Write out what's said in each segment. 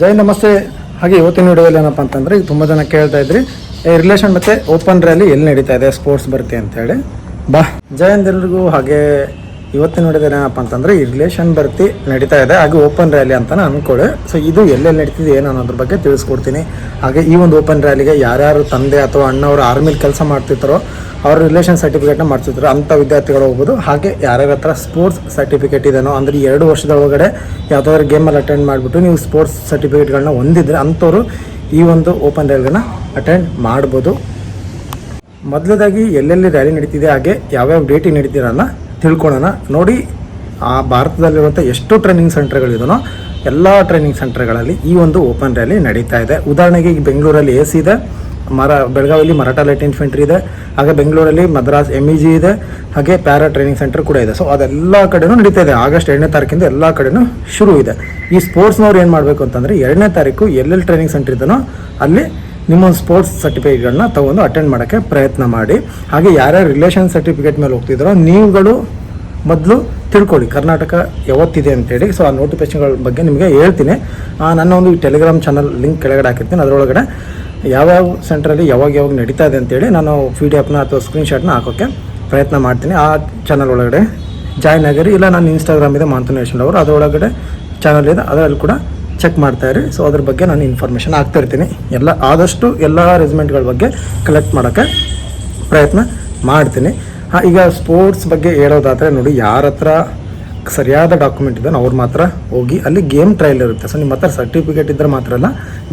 ಜೈ ನಮಸ್ತೆ. ಹಾಗೆ ಇವತ್ತಿನ ವಿಡಿಯೋದಲ್ಲಿ ಏನಪ್ಪ ಅಂತಂದ್ರೆ ಈಗ ತುಂಬ ಜನ ಕೇಳ್ತಾ ಇದ್ರಿ. ರಿಲೇಷನ್ ಮತ್ತೆ ಓಪನ್ ರ್ಯಾಲಿ ಎಲ್ಲಿ ನಡೀತಾ ಇದೆ? ಸ್ಪೋರ್ಟ್ಸ್ ಬರ್ತಿ ಅಂತೇಳಿ ಬಾ. ಜೈ ಅಂದೆಲ್ರಿಗೂ ಹಾಗೆ ಇವತ್ತಿನ ವಿಡಿಯೋದಲ್ಲಿ ಏನಪ್ಪ ಅಂತಂದ್ರೆ ಈ ರಿಲೇಷನ್ ಬರ್ತಿ ನಡೀತಾ ಇದೆ. ಹಾಗೆ ಓಪನ್ ರ್ಯಾಲಿ ಅಂತ ಅನ್ಕೊಳ್ಳಿ. ಸೊ ಇದು ಎಲ್ಲೆಲ್ಲಿ ನಡೀತಿದೆ ಏನು ಅನ್ನೋದ್ರ ಬಗ್ಗೆ ತಿಳಿಸ್ಕೊಡ್ತೀನಿ. ಹಾಗೆ ಈ ಒಂದು ಓಪನ್ ರ್ಯಾಲಿಗೆ ಯಾರ್ಯಾರು ತಂದೆ ಅಥವಾ ಅಣ್ಣವರು ಆರ್ಮಿಲಿ ಕೆಲಸ ಮಾಡ್ತಿರ್ತಾರೋ ಅವ್ರ ರಿಲೇಷನ್ ಸರ್ಟಿಫಿಕೇಟ್ನ ಮಾಡಿಸಿದ್ರು. ಅಂಥ ವಿದ್ಯಾರ್ಥಿಗಳು ಹೋಗ್ಬೋದು. ಹಾಗೆ ಯಾರ್ಯಾರ ಹತ್ರ ಸ್ಪೋರ್ಟ್ಸ್ ಸರ್ಟಿಫಿಕೇಟ್ ಇದೆಯೋ ಅಂದರೆ ಎರಡು ವರ್ಷದ ಒಳಗಡೆ ಯಾವುದಾದ್ರು ಗೇಮಲ್ಲಿ ಅಟೆಂಡ್ ಮಾಡಿಬಿಟ್ಟು ನೀವು ಸ್ಪೋರ್ಟ್ಸ್ ಸರ್ಟಿಫಿಕೇಟ್ಗಳನ್ನ ಹೊಂದಿದ್ರೆ ಅಂಥವ್ರು ಈ ಒಂದು ಓಪನ್ ರ್ಯಾಲಿಗಳನ್ನ ಅಟೆಂಡ್ ಮಾಡ್ಬೋದು. ಮೊದಲದಾಗಿ ಎಲ್ಲೆಲ್ಲಿ ರ್ಯಾಲಿ ನಡೀತಿದೆ, ಹಾಗೆ ಯಾವ್ಯಾವ ಡೇಟಿ ನಡೀತಿರಲ್ಲ ತಿಳ್ಕೊಳ್ಳೋಣ. ನೋಡಿ, ಆ ಭಾರತದಲ್ಲಿರುವಂಥ ಎಷ್ಟು ಟ್ರೈನಿಂಗ್ ಸೆಂಟರ್ಗಳಿದನೋ ಎಲ್ಲ ಟ್ರೈನಿಂಗ್ ಸೆಂಟರ್ಗಳಲ್ಲಿ ಈ ಒಂದು ಓಪನ್ ರ್ಯಾಲಿ ನಡೀತಾ ಇದೆ. ಉದಾಹರಣೆಗೆ ಈಗ ಬೆಂಗಳೂರಲ್ಲಿ ಎ ಸಿ ಇದೆ. ಮರ, ಬೆಳಗಾವಿಯಲ್ಲಿ ಮರಾಠ ಲೈಟ್ ಇನ್ಫೆಂಟ್ರಿ ಇದೆ, ಹಾಗೆ ಬೆಂಗಳೂರಲ್ಲಿ ಮದ್ರಾಸ್ ಎಂ ಇ ಜಿ ಇದೆ, ಹಾಗೆ ಪ್ಯಾರಾ ಟ್ರೈನಿಂಗ್ ಸೆಂಟರ್ ಕೂಡ ಇದೆ. ಸೊ ಅದೆಲ್ಲ ಕಡೆನೂ ನಡೀತಾ ಇದೆ. ಆಗಸ್ಟ್ ಎರಡನೇ ತಾರೀಕಿಂದ ಎಲ್ಲ ಕಡೆನೂ ಶುರು ಇದೆ. ಈ ಸ್ಪೋರ್ಟ್ಸ್ನವ್ರು ಏನು ಮಾಡಬೇಕು ಅಂತಂದರೆ, ಎರಡನೇ ತಾರೀಕು ಎಲ್ಲೆಲ್ಲಿ ಟ್ರೈನಿಂಗ್ ಸೆಂಟರ್ ಇದೆನೋ ಅಲ್ಲಿ ನಿಮ್ಮೊಂದು ಸ್ಪೋರ್ಟ್ಸ್ ಸರ್ಟಿಫಿಕೇಟ್ಗಳನ್ನ ತಗೊಂಡು ಅಟೆಂಡ್ ಮಾಡೋಕ್ಕೆ ಪ್ರಯತ್ನ ಮಾಡಿ. ಹಾಗೆ ಯಾರ್ಯಾರು ರಿಲೇಷನ್ ಸರ್ಟಿಫಿಕೇಟ್ ಮೇಲೆ ಹೋಗ್ತಿದ್ದಾರೋ ನೀವುಗಳು ಮೊದಲು ತಿಳ್ಕೊಳ್ಳಿ. ಕರ್ನಾಟಕ ಯಾವತ್ತಿದೆ ಅಂತೇಳಿ. ಸೊ ಆ ನೋಟಿಫಿಕೇಶನ್ಗಳ ಬಗ್ಗೆ ನಿಮಗೆ ಹೇಳ್ತೀನಿ. ನನ್ನ ಒಂದು ಟೆಲಿಗ್ರಾಮ್ ಚಾನಲ್ ಲಿಂಕ್ ಕೆಳಗಡೆ ಹಾಕಿರ್ತೀನಿ. ಅದರೊಳಗಡೆ ಯಾವ್ಯಾವ ಸೆಂಟ್ರಲ್ಲಿ ಯಾವಾಗ ಯಾವಾಗ ನಡೀತಾ ಇದೆ ಅಂತೇಳಿ ನಾನು ಪಿ ಡಿ ಎಫ್ನ ಅಥವಾ ಸ್ಕ್ರೀನ್ಶಾಟ್ನ ಹಾಕೋಕ್ಕೆ ಪ್ರಯತ್ನ ಮಾಡ್ತೀನಿ. ಆ ಚಾನಲ್ ಒಳಗಡೆ ಜಾಯ್ನ್ ಆಗಿರಿ ಇಲ್ಲ ನಾನು ಇನ್ಸ್ಟಾಗ್ರಾಮ್ ಇದೆ ಮಾಂತನೇಶನ್ ಅವರು. ಅದರೊಳಗಡೆ ಚಾನಲ್ ಇದೆ. ಅದರಲ್ಲಿ ಕೂಡ ಚೆಕ್ ಮಾಡ್ತಾ ಇರಿ. ಸೊ ಅದ್ರ ಬಗ್ಗೆ ನಾನು ಇನ್ಫಾರ್ಮೇಷನ್ ಆಗ್ತಾ ಇರ್ತೀನಿ. ಎಲ್ಲ, ಆದಷ್ಟು ಎಲ್ಲ ರೆಜಿಮೆಂಟ್ಗಳ ಬಗ್ಗೆ ಕಲೆಕ್ಟ್ ಮಾಡೋಕ್ಕೆ ಪ್ರಯತ್ನ ಮಾಡ್ತೀನಿ. ಈಗ ಸ್ಪೋರ್ಟ್ಸ್ ಬಗ್ಗೆ ಹೇಳೋದಾದರೆ ನೋಡಿ, ಯಾರ ಹತ್ರ ಸರಿಯಾದ ಡಾಕ್ಯುಮೆಂಟ್ ಇದೆ ಅವ್ರು ಮಾತ್ರ ಹೋಗಿ ಅಲ್ಲಿ ಗೇಮ್ ಟ್ರಯಲ್ ಇರುತ್ತೆ. ಸೊ ನಿಮ್ಮ ಹತ್ರ ಸರ್ಟಿಫಿಕೇಟ್ ಇದ್ದರೆ ಮಾತ್ರ ಅಲ್ಲ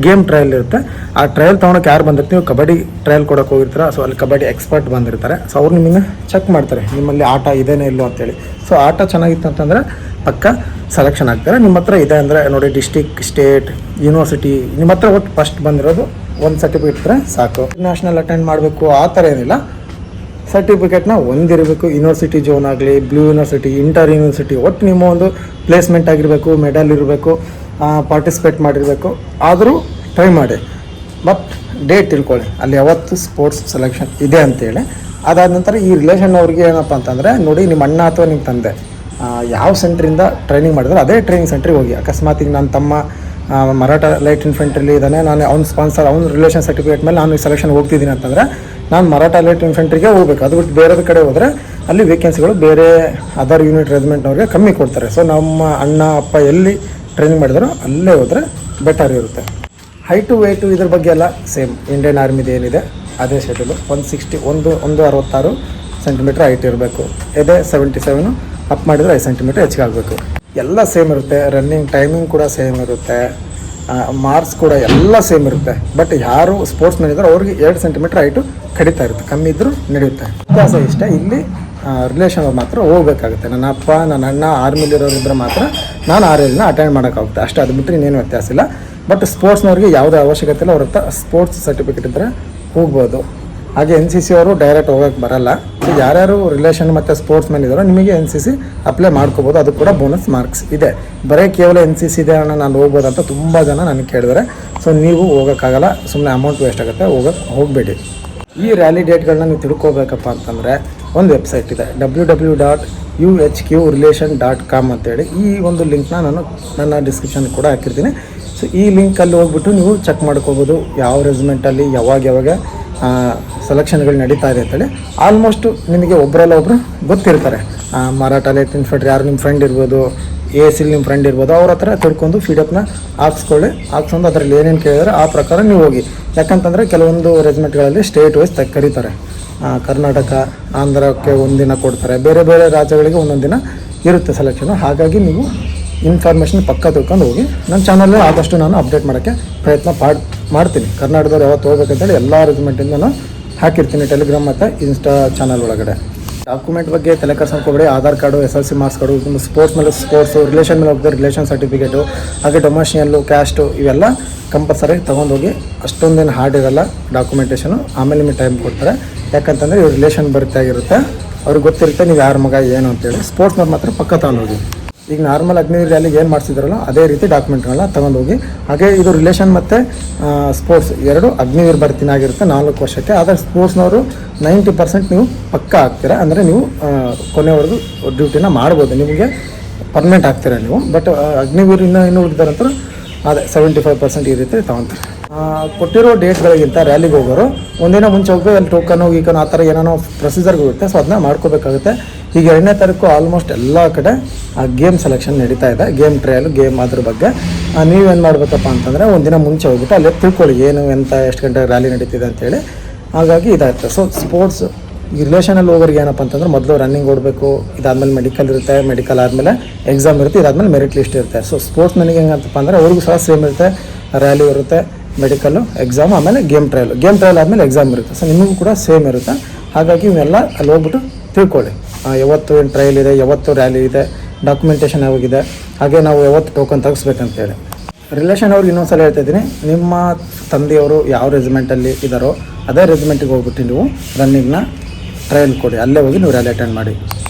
ಗೇಮ್ ಟ್ರಯಲ್ ಇರುತ್ತೆ. ಆ ಟ್ರಯಲ್ ತೊಗೊಳಕ್ಕೆ ಯಾರು ಬಂದಿರ್ತೀವಿ ನೀವು ಕಬಡ್ಡಿ ಟ್ರಯಲ್ ಕೊಡೋಕೆ ಹೋಗಿರ್ತೀರ ಸೊ ಅಲ್ಲಿ ಕಬಡ್ಡಿ ಎಕ್ಸ್ಪರ್ಟ್ ಬಂದಿರ್ತಾರೆ. ಸೊ ಅವ್ರು ನಿಮಗೆ ಚೆಕ್ ಮಾಡ್ತಾರೆ, ನಿಮ್ಮಲ್ಲಿ ಆಟ ಇದೇನೇ ಇಲ್ಲೋ ಅಂತೇಳಿ. ಸೊ ಆಟ ಚೆನ್ನಾಗಿತ್ತು ಅಂತಂದರೆ ಪಕ್ಕ ಸೆಲೆಕ್ಷನ್ ಆಗ್ತಾರೆ. ನಿಮ್ಮ ಹತ್ರ ಇದೆ ಅಂದರೆ ನೋಡಿ ಡಿಸ್ಟಿಕ್ ಸ್ಟೇಟ್ ಯೂನಿವರ್ಸಿಟಿ ನಿಮ್ಮ ಹತ್ರ ಒಟ್ಟು ಫಸ್ಟ್ ಬಂದಿರೋದು ಒಂದು ಸರ್ಟಿಫಿಕೇಟ್ ಇದ್ದರೆ ಸಾಕು. ನ್ಯಾಷನಲ್ ಅಟೆಂಡ್ ಮಾಡಬೇಕು, ಆ ಥರ ಏನಿಲ್ಲ. ಸರ್ಟಿಫಿಕೇಟ್ನ ಹೊಂದಿರಬೇಕು. ಯೂನಿವರ್ಸಿಟಿ ಜೋನ್ ಆಗಲಿ ಬ್ಲೂ ಯೂನಿವರ್ಸಿಟಿ ಇಂಟರ್ ಯೂನಿವರ್ಸಿಟಿ ಒಟ್ಟು ನಿಮ್ಮ ಒಂದು ಪ್ಲೇಸ್ಮೆಂಟ್ ಆಗಿರಬೇಕು ಮೆಡಲ್ ಇರಬೇಕು ಪಾರ್ಟಿಸಿಪೇಟ್ ಮಾಡಿರಬೇಕು. ಆದರೂ ಟ್ರೈ ಮಾಡಿ. ಬಟ್ ಡೇಟ್ ತಿಳ್ಕೊಳ್ಳಿ. ಅಲ್ಲಿ ಯಾವತ್ತು ಸ್ಪೋರ್ಟ್ಸ್ ಸೆಲೆಕ್ಷನ್ ಇದೆ ಅಂತೇಳಿ. ಅದಾದ ನಂತರ ಈ ರಿಲೇಷನ್ ಅವ್ರಿಗೆ ಏನಪ್ಪ ಅಂತಂದರೆ, ನೋಡಿ ನಿಮ್ಮ ಅಣ್ಣ ಅಥವಾ ನಿಮ್ಮ ತಂದೆ ಯಾವ ಸೆಂಟ್ರಿಂದ ಟ್ರೈನಿಂಗ್ ಮಾಡಿದ್ರೆ ಅದೇ ಟ್ರೈನಿಂಗ್ ಸೆಂಟ್ರಿಗೆ ಹೋಗಿ. ಅಕಸ್ಮಾತ್ ಈಗ ನನ್ನ ತಮ್ಮ ಮರಾಠ ಲೈಟ್ ಇನ್ಫೆಂಟ್ರಿಲಿ ಇದ್ದಾನೆ, ನಾನು ಅವ್ನ ಸ್ಪಾನ್ಸರ್ ಅವ್ನ ರಿಲೇಷನ್ ಸರ್ಟಿಫಿಕೇಟ್ ಮೇಲೆ ನಾನು ಸೆಲೆಕ್ಷನ್ ಹೋಗ್ತಿದ್ದೀನಿ ಅಂತಂದರೆ ನಾನು ಮರಾಠ ಲೈಟ್ ಇನ್ಫೆಂಟ್ರಿಗೆ ಹೋಗ್ಬೇಕು. ಅದು ಬಿಟ್ಟು ಬೇರೆ ಕಡೆ ಹೋದರೆ ಅಲ್ಲಿ ವೇಕೆನ್ಸಿಗಳು ಬೇರೆ ಅದರ್ ಯೂನಿಟ್ ರೆಜಿಮೆಂಟ್ನವ್ರಿಗೆ ಕಮ್ಮಿ ಕೊಡ್ತಾರೆ. ಸೊ ನಮ್ಮ ಅಣ್ಣ, ಅಪ್ಪ ಎಲ್ಲಿ ಟ್ರೈನಿಂಗ್ ಮಾಡಿದಾರೋ ಅಲ್ಲೇ ಹೋದರೆ ಬೆಟರ್ ಇರುತ್ತೆ. ಹೈಟು ವೇಟು ಇದ್ರ ಬಗ್ಗೆ ಎಲ್ಲ ಸೇಮ್ ಇಂಡಿಯನ್ ಆರ್ಮಿದು ಏನಿದೆ, ಅದೇ ಶೆಡ್ಯೂಲು ಒಂದು ಸಿಕ್ಸ್ಟಿ ಒಂದು ಒಂದು ಅರವತ್ತಾರು ಸೆಂಟಿಮೀಟ್ರ್ ಹೈಟ್ ಇರಬೇಕು. ಎದೆ ಸೆವೆಂಟಿ ಸೆವೆನು ಅಪ್ ಮಾಡಿದರೆ ಐದು ಸೆಂಟಿಮೀಟ್ರ್ ಹೆಚ್ಚಿಗೆ ಎಲ್ಲ ಸೇಮ್ ಇರುತ್ತೆ. ರನ್ನಿಂಗ್ ಟೈಮಿಂಗ್ ಕೂಡ ಸೇಮ್ ಇರುತ್ತೆ. ಮಾರ್ಕ್ಸ್ ಕೂಡ ಎಲ್ಲ ಸೇಮ್ ಇರುತ್ತೆ. ಬಟ್ ಯಾರು ಸ್ಪೋರ್ಟ್ಸ್ ಮ್ಯಾನ್ ಇದ್ದಾರೆ ಅವ್ರಿಗೆ ಎರಡು ಸೆಂಟಿಮೀಟ್ರ್ ಹೈಟು ಕಡಿತಾ ಇರುತ್ತೆ, ಕಮ್ಮಿ ಇದ್ದರೂ ನಡೆಯುತ್ತೆ. ವ್ಯತ್ಯಾಸ ಇಷ್ಟ, ಇಲ್ಲಿ ರಿಲೇಷನ್ ಮಾತ್ರ ಹೋಗ್ಬೇಕಾಗುತ್ತೆ. ನನ್ನ ಅಪ್ಪ, ನನ್ನ ಅಣ್ಣ ಆರ್ಮಿಲಿರೋರು ಇದ್ರೆ ಮಾತ್ರ ನಾನು ಆ ರೇಲ್ನ ಅಟೆಂಡ್ ಮಾಡೋಕ್ಕಾಗುತ್ತೆ. ಅಷ್ಟೇ, ಅದು ಬಿಟ್ಟರೆ ಇನ್ನೇನು ವ್ಯತ್ಯಾಸ ಇಲ್ಲ. ಬಟ್ ಸ್ಪೋರ್ಟ್ಸ್ನವ್ರಿಗೆ ಯಾವುದೇ ಅವಶ್ಯಕತೆ ಇಲ್ಲ, ಅವ್ರ ಹತ್ರ ಸ್ಪೋರ್ಟ್ಸ್ ಸರ್ಟಿಫಿಕೇಟ್ ಇದ್ದರೆ ಹೋಗ್ಬೋದು. ಹಾಗೆ ಎನ್ ಸಿ ಸಿ ಅವರು ಡೈರೆಕ್ಟ್ ಹೋಗೋಕ್ಕೆ ಬರಲ್ಲ. ಯಾರ್ಯಾರು ರಿಲೇಷನ್ ಮತ್ತು ಸ್ಪೋರ್ಟ್ಸ್ ಮ್ಯಾನ್ ಇದ್ದಾರೋ ನಿಮಗೆ ಎನ್ ಸಿ ಸಿ ಅಪ್ಲೈ ಮಾಡ್ಕೋಬೋದು. ಅದು ಕೂಡ ಬೋನಸ್ ಮಾರ್ಕ್ಸ್ ಇದೆ. ಬರೀ ಕೇವಲ ಎನ್ ಸಿ ಸಿ ಇದೆ ಅಣ್ಣ, ನಾನು ಹೋಗ್ಬೋದು ಅಂತ ತುಂಬ ಜನ ನನಗೆ ಕೇಳಿದ್ದಾರೆ ಸೊ ನೀವು ಹೋಗೋಕ್ಕಾಗಲ್ಲ ಸುಮ್ಮನೆ ಅಮೌಂಟ್ ವೇಸ್ಟ್ ಆಗುತ್ತೆ ಹೋಗೋಕ್ಕೆ ಹೋಗಬೇಡಿ. ಈ ರ್ಯಾಲಿ ಡೇಟ್ಗಳನ್ನ ನೀವು ತಿಳ್ಕೊಬೇಕಪ್ಪ ಅಂತಂದರೆ ಒಂದು ವೆಬ್ಸೈಟ್ ಇದೆ W W dot U H Q relation dot com ಅಂತೇಳಿ. ಈ ಒಂದು ಲಿಂಕ್ನ ನಾನು ನನ್ನ ಡಿಸ್ಕ್ರಿಪ್ಷನ್ ಕೂಡ ಹಾಕಿರ್ತೀನಿ. ಸೊ ಈ ಲಿಂಕಲ್ಲಿ ಹೋಗ್ಬಿಟ್ಟು ನೀವು ಚೆಕ್ ಮಾಡ್ಕೋಬೋದು ಯಾವ ರೆಸಿಮೆಂಟಲ್ಲಿ ಯಾವಾಗ ಯಾವಾಗ ಸೆಲೆಕ್ಷನ್ಗಳು ನಡೀತಾ ಇದೆ ಅಂತೇಳಿ. ಆಲ್ಮೋಸ್ಟ್ ನಿಮಗೆ ಒಬ್ಬರಲ್ಲ ಒಬ್ಬರು ಗೊತ್ತಿರ್ತಾರೆ. ಮರಾಠ ಲೈಟ್ ಇನ್ಫೆಂಟ್ರಿ ಯಾರು ನಿಮ್ಮ ಫ್ರೆಂಡ್ ಇರ್ಬೋದು ಎ ಸಿಲ್ ನಿಮ್ಮ ಫ್ರೆಂಡ್ ಇರ್ಬೋದು, ಅವ್ರ ಹತ್ರ ತಿಳ್ಕೊಂಡು ಫೀಡಪ್ನ ಹಾಕ್ಸ್ಕೊಳ್ಳಿ. ಹಾಕ್ಸ್ಕೊಂಡು ಅದರಲ್ಲಿ ಏನೇನು ಕೇಳಿದ್ರೆ ಆ ಪ್ರಕಾರ ನೀವು ಹೋಗಿ. ಯಾಕಂತಂದರೆ ಕೆಲವೊಂದು ರೆಜಿಮೆಂಟ್ಗಳಲ್ಲಿ ಸ್ಟೇಟ್ ವೈಸ್ ತ ಕರೀತಾರೆ. ಕರ್ನಾಟಕ, ಆಂಧ್ರಕ್ಕೆ ಒಂದಿನ ಕೊಡ್ತಾರೆ. ಬೇರೆ ಬೇರೆ ರಾಜ್ಯಗಳಿಗೆ ಒಂದೊಂದು ದಿನ ಇರುತ್ತೆ ಸೆಲೆಕ್ಷನು ಹಾಗಾಗಿ ನೀವು ಇನ್ಫಾರ್ಮೇಷನ್ ಪಕ್ಕ ತಿಳ್ಕೊಂಡು ಹೋಗಿ. ನನ್ನ ಚಾನಲ್ಲಿ ಆದಷ್ಟು ನಾನು ಅಪ್ಡೇಟ್ ಮಾಡೋಕ್ಕೆ ಪ್ರಯತ್ನ ಪಾಡ್, ಮಾಡ್ತೀನಿ. ಕರ್ನಾಟಕದವ್ರು ಯಾವತ್ತು ಹೋಗ್ಬೇಕಂತೇಳಿ ಎಲ್ಲ ರೆಜಿಮೆಂಟಿಂದ ನಾನು ಹಾಕಿರ್ತೀನಿ. ಟೆಲಿಗ್ರಾಮ್ ಮತ್ತು ಇನ್ಸ್ಟಾ ಚಾನಲ್ ಒಳಗಡೆ. ಡಾಕ್ಯುಮೆಂಟ್ ಬಗ್ಗೆ ತಲೆ ಕರ್ಸ್ಕೊಬೇಡಿ Aadhaar card, S L C marks card sports ಮೇಲೆ ಸ್ಪೋರ್ಟ್ಸು ರಿಲೇಷನ್ ಮೇಲೆ ಹೋಗ್ತಾರೆ ರಿಲೇಷನ್ ಸರ್ಟಿಫಿಕೇಟು ಹಾಗೆ ಡೊಮೇಷಿಯಲ್ಲು ಕ್ಯಾಸ್ಟು ಇವೆಲ್ಲ ಕಂಪಲ್ಸರಿ ತೊಗೊಂಡೋಗಿ ಅಷ್ಟೊಂದೇನು ಹಾರ್ಡ್ ಇರಲ್ಲ ಡಾಕ್ಯುಮೆಂಟೇಷನು ಆಮೇಲೆ ನಿಮಗೆ ಟೈಮ್ ಕೊಡ್ತಾರೆ. ಯಾಕಂತಂದರೆ ಇವ್ರ ರಿಲೇಷನ್ ಬರುತ್ತೆ ಆಗಿರುತ್ತೆ ಅವ್ರಿಗೆ ಗೊತ್ತಿರುತ್ತೆ ನೀವು ಯಾರ ಮಗ, ಏನು ಅಂತೇಳಿ. ಸ್ಪೋರ್ಟ್ಸ್ನವ್ರು ಮಾತ್ರ ಪಕ್ಕ ತಗೊಂಡೋಗಿ ಈಗ ನಾರ್ಮಲ್ ಅಗ್ನಿವೀರ್ ರ್ಯಾಲಿಗೆ ಏನು ಮಾಡಿಸಿದ್ರಲ್ಲ, ಅದೇ ರೀತಿ ಡಾಕ್ಯುಮೆಂಟ್ಗಳನ್ನ ತಗೊಂಡೋಗಿ, ಹಾಗೆ ಇದು ರಿಲೇಷನ್ ಮತ್ತು ಸ್ಪೋರ್ಟ್ಸ್ ಎರಡು ಅಗ್ನಿವೀರ್ ಬರ್ತಿನಾಗಿರುತ್ತೆ ನಾಲ್ಕು ವರ್ಷಕ್ಕೆ. ಆದರೆ ಸ್ಪೋರ್ಟ್ಸ್ನವರು ನೈಂಟಿ ಪರ್ಸೆಂಟ್ ನೀವು ಪಕ್ಕ ಆಗ್ತೀರಾ ಅಂದರೆ ನೀವು ಕೊನೆವರೆಗೂ ಡ್ಯೂಟಿನ ಮಾಡ್ಬೋದು. ನಿಮಗೆ ಪರ್ಮನೆಂಟ್ ಆಗ್ತೀರಾ ನೀವು? ಬಟ್ ಅಗ್ನಿವೀರ್ ಇನ್ನೂ ಉಳಿದಾರೆ ಉಳಿದಾರಂತ ಅದೇ ಸೆವೆಂಟಿ ಫೈವ್ ಪರ್ಸೆಂಟ್ ಈ ರೀತಿ ತಗೊಂತಾರೆ. ಕೊಟ್ಟಿರೋ ಡೇಟ್ಗಳಿಗಿಂತ ರ್ಯಾಲಿಗೆ ಹೋಗೋರು, ಒಂದಿನ ಮುಂಚೆ ಹೋಗಿ ಅಲ್ಲಿ ಟೋಕನು ಗೀಕನು ಆ ಥರ ಏನೇನೋ ಪ್ರೊಸೀಜರ್ಗಳಿರುತ್ತೆ ಸೊ ಅದನ್ನ ಮಾಡ್ಕೋಬೇಕಾಗುತ್ತೆ. ಈಗ ಎರಡನೇ ತಾರೀಕು ಆಲ್ಮೋಸ್ಟ್ ಎಲ್ಲ ಕಡೆ, ಆ ಗೇಮ್ ಸೆಲೆಕ್ಷನ್ ನಡೀತಾ ಇದೆ. ಗೇಮ್ ಟ್ರಯಲ್ ಗೇಮ್ ಅದ್ರ ಬಗ್ಗೆ. ನೀವೇನು ಮಾಡಬೇಕಪ್ಪ ಅಂತಂದರೆ, ಒಂದಿನ ಮುಂಚೆ ಹೋಗ್ಬಿಟ್ಟು ಅಲ್ಲೇ ತಿಳ್ಕೊಳ್ಳಿ, ಏನು, ಎಂತ, ಎಷ್ಟು ಗಂಟೆ ರ್ಯಾಲಿ ನಡೀತಿದೆ ಅಂತೇಳಿ. ಹಾಗಾಗಿ ಇದಾಯ್ತು. ಸೊ ಸ್ಪೋರ್ಟ್ಸ್ ಈ ರಿಲೇಷನಲ್ಲಿ ಹೋಗೋರಿಗೆ ಏನಪ್ಪ ಅಂತಂದ್ರೆ, ಮೊದಲು ರನ್ನಿಂಗ್ ಓಡಬೇಕು, ಇದಾದಮೇಲೆ ಮೆಡಿಕಲ್ ಇರುತ್ತೆ ಮೆಡಿಕಲ್ ಆದಮೇಲೆ ಎಕ್ಸಾಮ್ ಇರುತ್ತೆ, ಇದಾದಮೇಲೆ ಮೆರಿಟ್ ಲಿಸ್ಟ್ ಇರುತ್ತೆ. ಸೊ ಸ್ಪೋರ್ಟ್ಸ್ ನನಗೆ ಹೆಂಗಂತಪ್ಪ ಅಂದರೆ, ಅವ್ರಿಗೂ ಸಹ ಸೇಮ್ ಇರುತ್ತೆ. ರ್ಯಾಲಿ ಇರುತ್ತೆ ಮೆಡಿಕಲ್ಲು ಎಕ್ಸಾಮ್ ಆಮೇಲೆ ಗೇಮ್ ಟ್ರಯಲ್ ಗೇಮ್ ಟ್ರಯಲ್ ಆದಮೇಲೆ ಎಕ್ಸಾಮ್ ಇರುತ್ತೆ. ಸೊ ನಿಮಗೂ ಕೂಡ ಸೇಮ್ ಇರುತ್ತೆ. ಹಾಗಾಗಿ ಇವೆಲ್ಲ ಅಲ್ಲಿ ಹೋಗ್ಬಿಟ್ಟು ತಿಳ್ಕೊಳ್ಳಿ. ಯಾವತ್ತು ಟ್ರಯಲ್ ಇದೆ, ಯಾವತ್ತು ರ್ಯಾಲಿ ಇದೆ ಡಾಕ್ಯುಮೆಂಟೇಷನ್ ಯಾವಾಗಿದೆ, ಹಾಗೆ ನಾವು ಯಾವತ್ತು ಟೋಕನ್ ತೆಗಿಸ್ಬೇಕಂತೇಳಿ. ರಿಲೇಷನ್ ಅವ್ರಿಗೆ ಇನ್ನೊಂದ್ಸಲ ಹೇಳ್ತಾ ಇದ್ದೀನಿ, ನಿಮ್ಮ ತಂದೆಯವರು ಯಾವ ರೆಜಿಮೆಂಟಲ್ಲಿ ಇದ್ದಾರೋ ಅದೇ ರೆಜಿಮೆಂಟಿಗೆ ಹೋಗ್ಬಿಟ್ಟು ನೀವು ರನ್ನಿಂಗ್ನ ಟ್ರಯಲ್ ಕೊಡಿ, ಅಲ್ಲೇ ಹೋಗಿ ನೀವು ರ್ಯಾಲಿ ಅಟೆಂಡ್ ಮಾಡಿ.